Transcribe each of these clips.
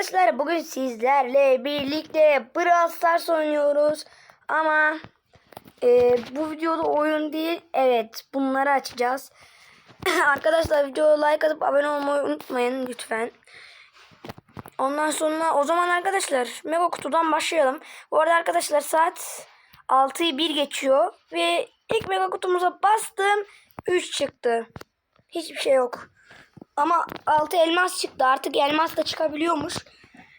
arkadaşlar bugün sizlerle birlikte Brawl Stars oynuyoruz. Ama e, bu videoda oyun değil. Evet bunları açacağız. arkadaşlar videoya like atıp abone olmayı unutmayın lütfen. Ondan sonra o zaman arkadaşlar mega kutudan başlayalım. Bu arada arkadaşlar saat 6'yı 1 geçiyor. Ve ilk mega kutumuza bastım. 3 çıktı. Hiçbir şey yok. Ama 6 elmas çıktı. Artık elmas da çıkabiliyormuş.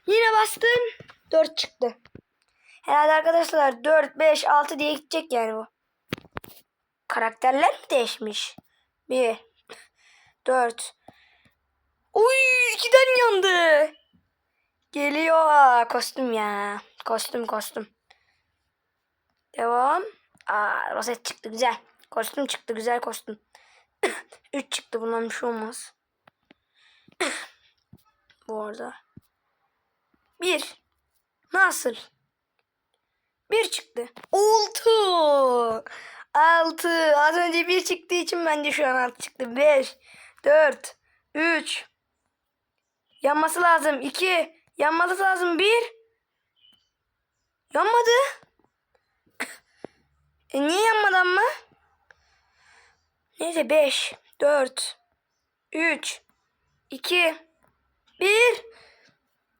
Yine bastım. 4 çıktı. Herhalde arkadaşlar 4, 5, 6 diye gidecek yani bu. Karakterler mi değişmiş? 1, 4. Uy 2'den yandı. Geliyor. Kostüm ya. Kostüm kostüm. Devam. Aa roset çıktı güzel. Kostüm çıktı güzel kostüm. 3 çıktı bundan bir şey olmaz. Bu arada. 1. Nasıl? 1 çıktı. 6. 6. Az önce 1 çıktığı için bence şu an 6 çıktı. 5. 4. 3. Yanması lazım. 2. Yanması lazım. 1. Yanmadı. E niye yanmadı ama? Neyse 5, 4, 3, 2, 1.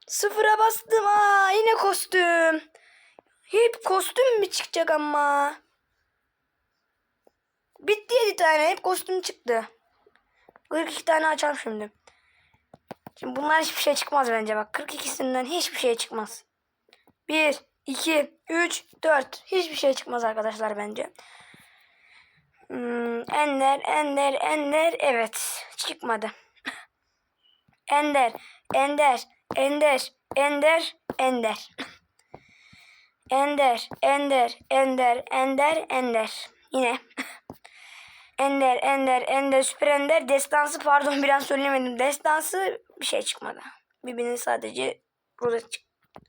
Sıfıra bastım. Aa, yine kostüm. Hep kostüm mü çıkacak ama? Bitti 7 tane. Hep kostüm çıktı. 42 tane açalım şimdi. Şimdi bunlar hiçbir şey çıkmaz bence bak. 42'sinden hiçbir şey çıkmaz. 1, 2, 3, 4. Hiçbir şey çıkmaz arkadaşlar bence. Hmm, Ender, Ender, Ender. Evet. Çıkmadı. Ender, Ender, Ender, Ender, Ender. Ender, Ender, Ender, Ender, Ender. Yine. Ender, Ender, Ender, Süper Ender. Destansı pardon bir an söylemedim. Destansı bir şey çıkmadı. Birbirinin sadece rozet,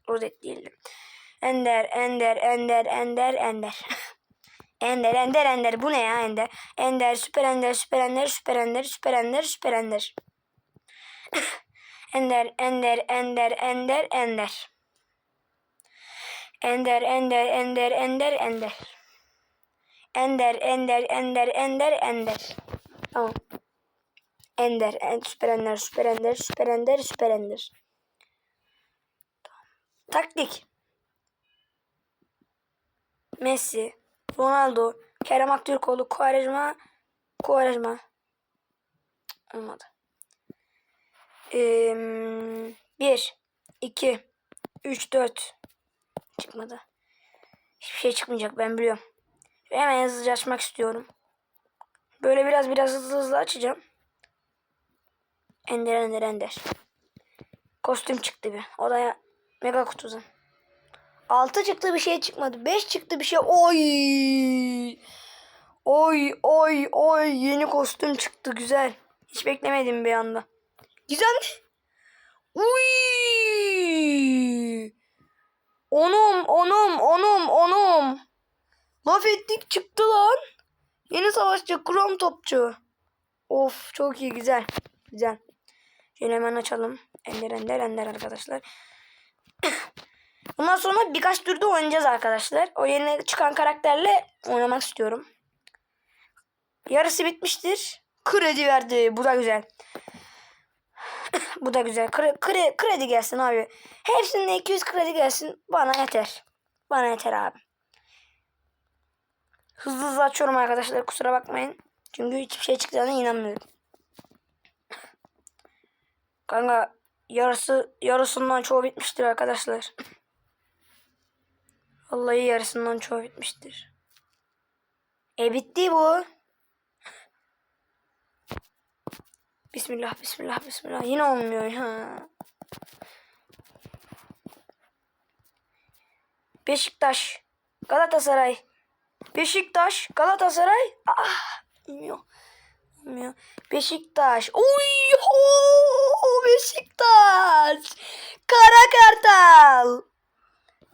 rozet değildi. Ender, Ender, Ender, Ender, Ender. Ender, Ender, Ender. Bu ne ya Ender? Ender, Süper Ender, Süper Ender, Süper Ender, Süper Ender, Süper Ender. Ender, Ender, Ender, Ender, Ender. Ender, Ender, Ender, Ender, Ender. Ender, Ender, Ender, Ender, Ender. Tamam. Ender, en, Süper Ender, Süper Ender, Süper Ender, Süper Ender. Taktik. Messi, Ronaldo, Kerem Aktürkoğlu, Quaresma. Cık, Olmadı. Ee, bir, iki, üç, dört. Çıkmadı. Hiçbir şey çıkmayacak ben biliyorum. Hemen hızlıca açmak istiyorum. Böyle biraz biraz hızlı hızlı açacağım. Ender ender ender. Kostüm çıktı bir. O da ya- mega kutudan. 6 çıktı bir şey çıkmadı. 5 çıktı bir şey. Oy! Oy oy oy yeni kostüm çıktı güzel. Hiç beklemedim bir anda. Güzel mi? Uy! Onum onum onum onum. Laf ettik çıktı lan. Yeni savaşçı krom topçu. Of çok iyi güzel. Güzel. Şöyle hemen açalım. Ender ender ender arkadaşlar. Bundan sonra birkaç türde oynayacağız arkadaşlar. O yeni çıkan karakterle oynamak istiyorum. Yarısı bitmiştir. Kredi verdi. Bu da güzel. Bu da güzel. Kre- kre- kredi gelsin abi. Hepsinde 200 kredi gelsin. Bana yeter. Bana yeter abi. Hızlı hızlı açıyorum arkadaşlar. Kusura bakmayın. Çünkü hiçbir şey çıktığına inanmıyorum. Kanka yarısı yarısından çoğu bitmiştir arkadaşlar. Vallahi yarısından çoğu bitmiştir. E bitti bu. Bismillah, bismillah, bismillah. Yine olmuyor ya. Beşiktaş, Galatasaray. Beşiktaş, Galatasaray. Ah, bilmiyor. Bilmiyor. Beşiktaş. Uy, ho, Beşiktaş. Kara Kartal.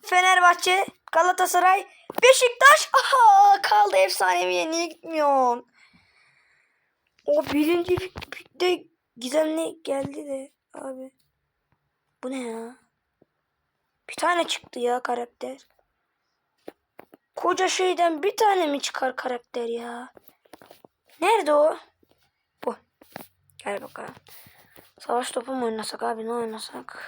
Fenerbahçe, Galatasaray, Beşiktaş. Aha, kaldı efsaneviye. Niye gitmiyorsun? O birinci pikte gizemli geldi de abi. Bu ne ya? Bir tane çıktı ya karakter. Koca şeyden bir tane mi çıkar karakter ya? Nerede o? Bu. Gel bakalım. Savaş topu mu oynasak abi ne oynasak?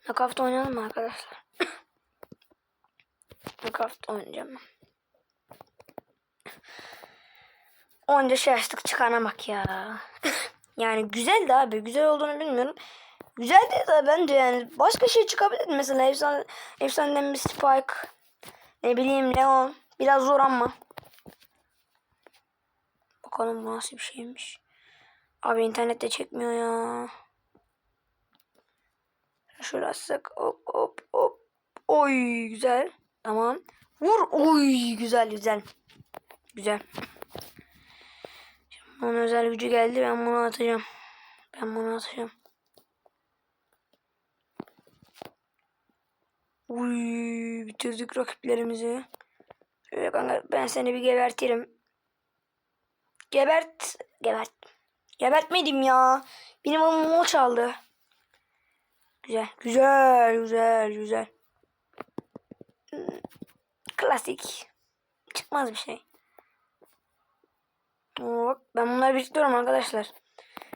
Knockout oynayalım mı arkadaşlar? Knockout oynayacağım. Onca şey açtık çıkana bak ya. yani güzeldi abi. Güzel olduğunu bilmiyorum. Güzeldi de bence yani. Başka şey çıkabilir mesela. Efsane, efsaneden bir Spike. Ne bileyim Leon. Biraz zor ama. Bakalım bu nasıl bir şeymiş. Abi internette çekmiyor ya. Açsak. Hop hop hop. Oy güzel. Tamam. Vur. Oy güzel güzel. Güzel. Onun özel gücü geldi. Ben bunu atacağım. Ben bunu atacağım. Uy, bitirdik rakiplerimizi. Şöyle kanka ben seni bir gebertirim. Gebert. Gebert. Gebertmedim ya. Benim amumu çaldı. Güzel. Güzel. Güzel. Güzel. Hmm, Klasik. Çıkmaz bir şey. Hop, ben bunları biriktiriyorum arkadaşlar.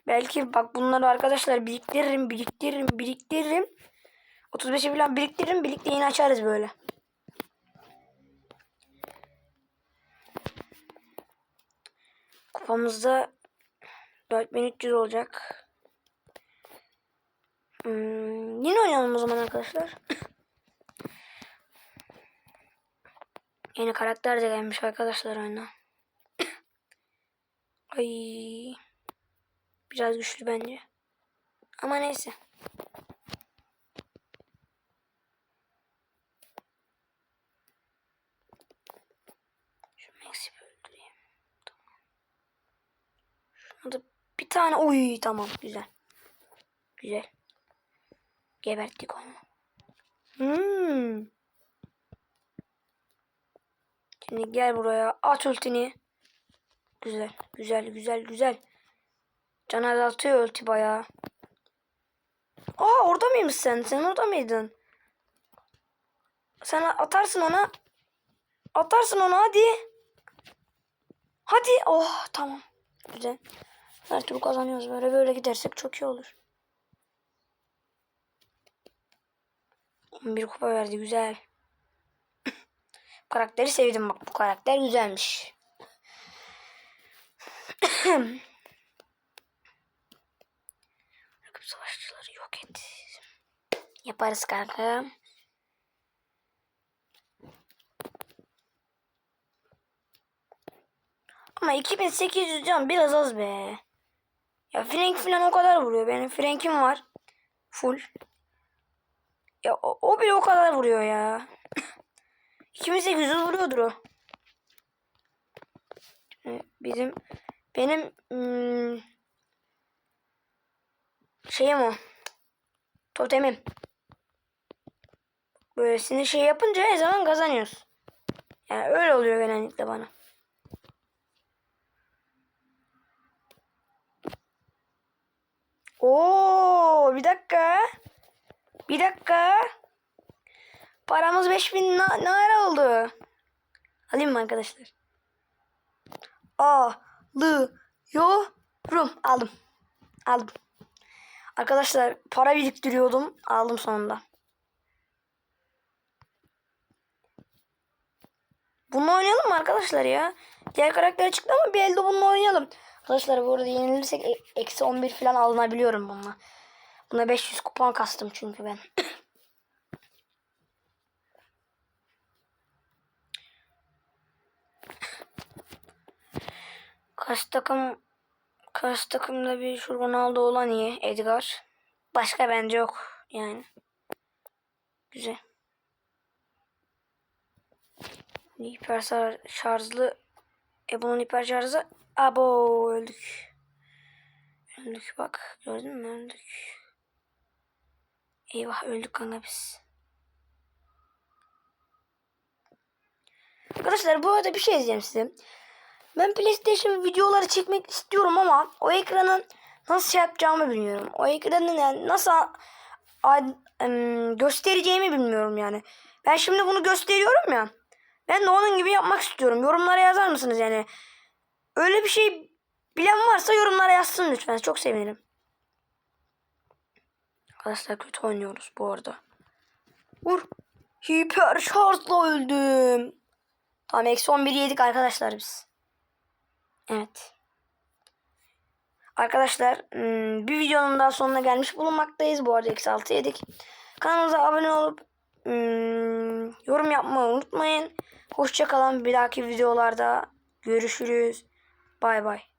Belki bak bunları arkadaşlar biriktiririm, biriktiririm, biriktiririm. 35'i falan biriktiririm. Birlikte yine açarız böyle. Kupamızda 4300 olacak. Hmm, yine oynayalım o zaman arkadaşlar. Yeni karakter de gelmiş arkadaşlar oyuna. Ay. Biraz güçlü bence. Ama neyse. Şu Max'i öldüreyim. Tamam. Şuna da bir tane. Oy tamam güzel. Güzel. Geberttik onu. Hmm. Şimdi gel buraya. At ultini. Güzel. Güzel güzel güzel. Can azaltıyor ulti bayağı. Aa orada mıymış sen? Sen orada mıydın? Sen atarsın ona. Atarsın onu hadi. Hadi. Oh tamam. Güzel. Her türlü kazanıyoruz böyle. Böyle gidersek çok iyi olur. 11 kupa verdi. Güzel. karakteri sevdim bak. Bu karakter güzelmiş. Rakip savaşçıları yok et. Yaparız kanka. Ama 2800 can biraz az be. Ya Frank falan o kadar vuruyor. Benim Frank'im var. Full. Ya o, o bile o kadar vuruyor ya. 2800 vuruyordur o. Ee, Bizim benim şeyim o. Totemim. Böylesini şey yapınca her zaman kazanıyoruz. Yani öyle oluyor genellikle bana. Oo, bir dakika. Bir dakika. Paramız 5000 na naira oldu. Alayım mı arkadaşlar? Alıyorum. Aldım. Aldım. Arkadaşlar para biriktiriyordum. Aldım sonunda. Bunu oynayalım mı arkadaşlar ya? Diğer karakter çıktı ama bir elde bununla oynayalım. Arkadaşlar bu arada yenilirsek e- eksi 11 falan alınabiliyorum bununla. Buna 500 kupon kastım çünkü ben. Kaç takım kaç takımda bir şu Ronaldo olan iyi Edgar. Başka bence yok yani. Güzel. Hiper şar- şarjlı e bunun hiper şarjı abo öldük. Öldük bak gördün mü öldük. Eyvah öldük kanka biz. Arkadaşlar bu arada bir şey diyeceğim size. Ben PlayStation videoları çekmek istiyorum ama o ekranın nasıl şey yapacağımı bilmiyorum. O ekranı yani nasıl göstereceğimi bilmiyorum yani. Ben şimdi bunu gösteriyorum ya. Ben de onun gibi yapmak istiyorum. Yorumlara yazar mısınız yani? Öyle bir şey bilen varsa yorumlara yazsın lütfen. Çok sevinirim. Arkadaşlar kötü oynuyoruz bu arada. Vur. Hiper şartla öldüm. Tamam eksi 11 yedik arkadaşlar biz. Evet. Arkadaşlar hmm, bir videonun daha sonuna gelmiş bulunmaktayız. Bu arada eksi 6 yedik. Kanalımıza abone olup hmm, yorum yapmayı unutmayın. Hoşçakalın. Bir dahaki videolarda görüşürüz. Bay bay.